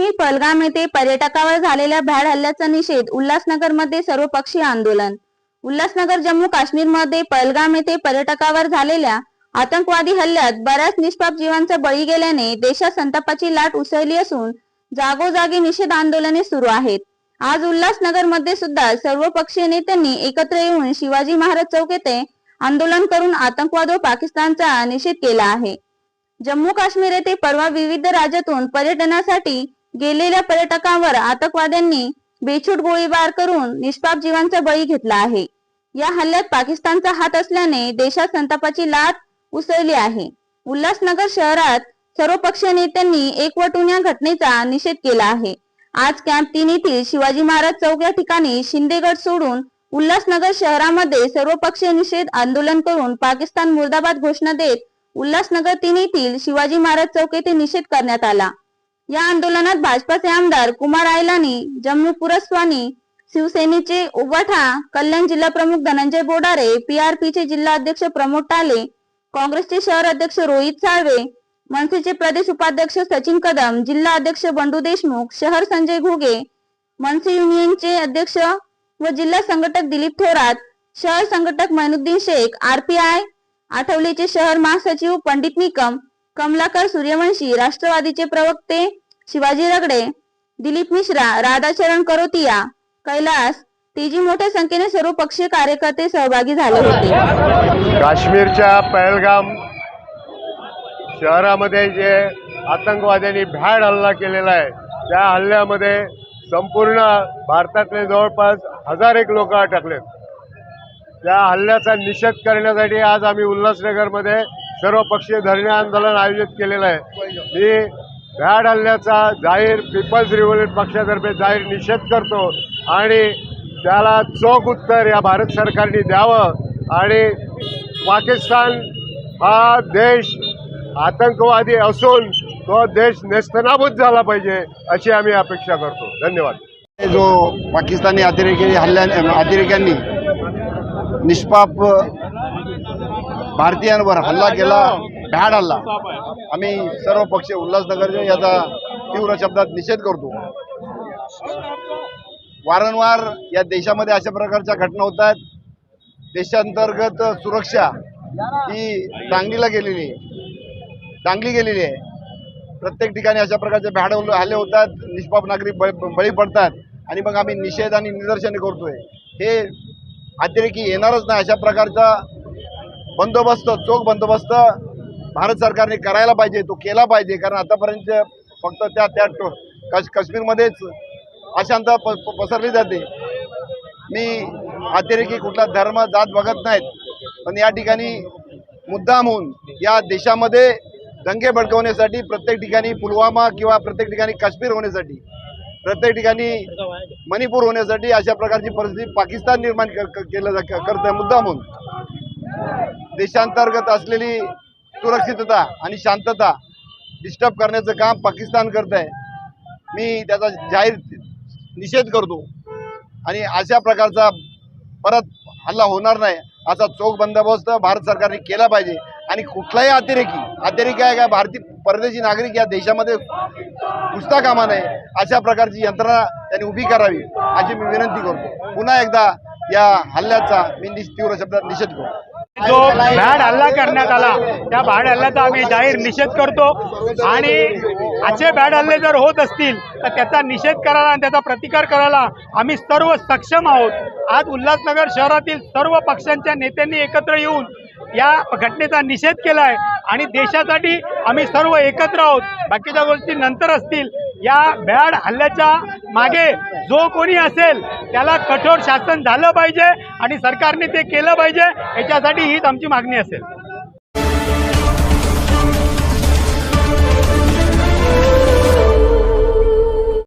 काश्मीर पलगाम येथे पर्यटकावर झालेल्या भ्याड हल्ल्याचा निषेध उल्हासनगरमध्ये सर्वपक्षीय आंदोलन. उल्हासनगर जम्मू काश्मीरमध्ये पलगाम येथे पर्यटकावर झालेल्या आतंकवादी हल्ल्यात बऱ्याच निष्पाप जीवांचा बळी गेल्याने देशात संतापाची लाट उसळली असून जागोजागी निषेध आंदोलने सुरू आहेत. आज उल्हासनगरमध्ये सुद्धा सर्व पक्षीय नेत्यांनी एकत्र येऊन शिवाजी महाराज चौक येथे आंदोलन करून आतंकवाद व पाकिस्तानचा निषेध केला आहे. जम्मू काश्मीर येथे परवा विविध राज्यातून पर्यटनासाठी गेलेल्या पर्यटकांवर आतंकवाद्यांनी बेछूट गोळीबार करून निष्पाप जीवांचा बळी घेतला आहे. या हल्ल्यात पाकिस्तानचा हात असल्याने देशात संतापाची लाट उसळली आहे. उल्हासनगर शहरात सर्व पक्षीय नेत्यांनी एकवटून या घटनेचा निषेध केला आहे. आज कॅम्प तीन येथील शिवाजी महाराज चौक या ठिकाणी शिंदेगड सोडून उल्हासनगर शहरामध्ये सर्वपक्षीय निषेध आंदोलन करून पाकिस्तान मुर्दाबाद घोषणा देत उल्हासनगर तीन येथील शिवाजी महाराज चौक येथे निषेध करण्यात आला. या आंदोलनात भाजपाचे आमदार कुमार आयलानी जम्मू पुरस्वानी शिवसेनेचे उबाठा कल्याण जिल्हा प्रमुख धनंजय बोडारे पीआरपीचे जिल्हा अध्यक्ष प्रमोद टाले काँग्रेसचे शहर अध्यक्ष रोहित साळवे मनसेचे प्रदेश उपाध्यक्ष सचिन कदम जिल्हा अध्यक्ष बंडू देशमुख शहर संजय घुगे मनसे युनियनचे अध्यक्ष व जिल्हा संघटक दिलीप थोरात शहर संघटक मैनुद्दीन शेख आरपीआय आठवलेचे शहर महासचिव पंडित निकम कमलाकर सूर्यवंशी राष्ट्रवादीचे प्रवक्ते शिवाजी रगडे दिलीप मिश्रा राधाचरण करोतिया कैलास तेजी मोठ्या संख्येने सर्व पक्षीय कार्यकर्ते सहभागी झाले होते. काश्मीरच्या पहलगाम शहरामध्ये जे आतंकवाद्यांनी भ्याड हल्ला केलेला आहे त्या हल्ल्यामध्ये संपूर्ण भारतातले जवळपास हजार एक लोक अटकलेत. त्या हल्ल्याचा निषेध करण्यासाठी आज आम्ही उल्हासनगरमध्ये सर्वपक्षीय धरणे आंदोलन आयोजित केलेलं आहे. मी भ्याड हल्ल्याचा जाहीर पीपल्स रिव्होल्यूट पक्षातर्फे जाहीर निषेध करतो आणि त्याला चोख उत्तर या भारत सरकारने द्यावं आणि पाकिस्तान हा देश आतंकवादी असून तो देश नेस्तनाबूत झाला पाहिजे अशी आम्ही अपेक्षा करतो. धन्यवाद. जो पाकिस्तानी अतिरेकी हल्ल्या अतिरेक्यांनी निष्पाप भारतीयांवर हल्ला केला भ्याड हल्ला. आम्ही सर्व पक्ष उल्हासनगरचे याचा तीव्र शब्दात निषेध करतो. वारंवार या देशामध्ये अशा प्रकारच्या घटना होत आहेत. देशांतर्गत सुरक्षा ही टांगलीला गेलेली आहे. टांगली गेलेली आहे. प्रत्येक ठिकाणी अशा प्रकारचे भ्याड हल्ले होतात निष्पाप नागरिक बळी बळी पडतात. आणि मग आम्ही निषेध आणि निदर्शने करतोय. हे अतिरेकी येणारच नाही. अशा प्रकारचा बंदोबस्त चोख बंदोबस्त भारत सरकारने करायला पाहिजे तो केला पाहिजे. कारण आतापर्यंत फक्त त्या त्या टो- काश्मीरमध्येच अशांत प प- पसरली जाते. मी अतिरेकी कुठला धर्म जात बघत नाहीत. पण या ठिकाणी मुद्दाम होऊन या देशामध्ये दंगे भडकवण्यासाठी प्रत्येक ठिकाणी पुलवामा किंवा प्रत्येक ठिकाणी काश्मीर होण्यासाठी प्रत्येक ठिकाणी मणिपूर होण्यासाठी अशा प्रकारची परिस्थिती पाकिस्तान निर्माण केलं जा करत आहे मुद्दाम देशांतर्गत असलेली सुरक्षितता आणि शांतता डिस्टर्ब करण्याचं काम पाकिस्तान करत आहे. मी त्याचा जाहीर निषेध करतो. आणि अशा प्रकारचा परत हल्ला होणार नाही असा चोख बंदोबस्त भारत सरकारने केला पाहिजे. आणि कुठलाही अतिरेकी अतिरेकी आहे का भारतीय परदेशी नागरिक या देशामध्ये घुसता कामा नये अशा प्रकारची यंत्रणा त्यांनी उभी करावी अशी मी विनंती करतो. पुन्हा एकदा या हल्ल्याचा मी तीव्र शब्दात निषेध करतो. जो भ्याड हल्ला करण्यात आला त्या भ्याड हल्ल्याचा आम्ही जाहीर निषेध करतो. आणि असे भ्याड हल्ले जर होत असतील तर त्याचा निषेध करायला आणि त्याचा प्रतिकार करायला आम्ही सर्व सक्षम आहोत. आज उल्हासनगर शहरातील सर्व पक्षांच्या नेत्यांनी एकत्र येऊन या घटनेचा निषेध केला आहे आणि देशासाठी आम्ही सर्व एकत्र आहोत. बाकीच्या गोष्टी नंतर असतील. या भ्याड हल्ल्याच्या मागे जो कोणी असेल त्याला कठोर शासन झालं पाहिजे आणि सरकारने ते केलं पाहिजे याच्यासाठी हीच आमची मागणी असेल.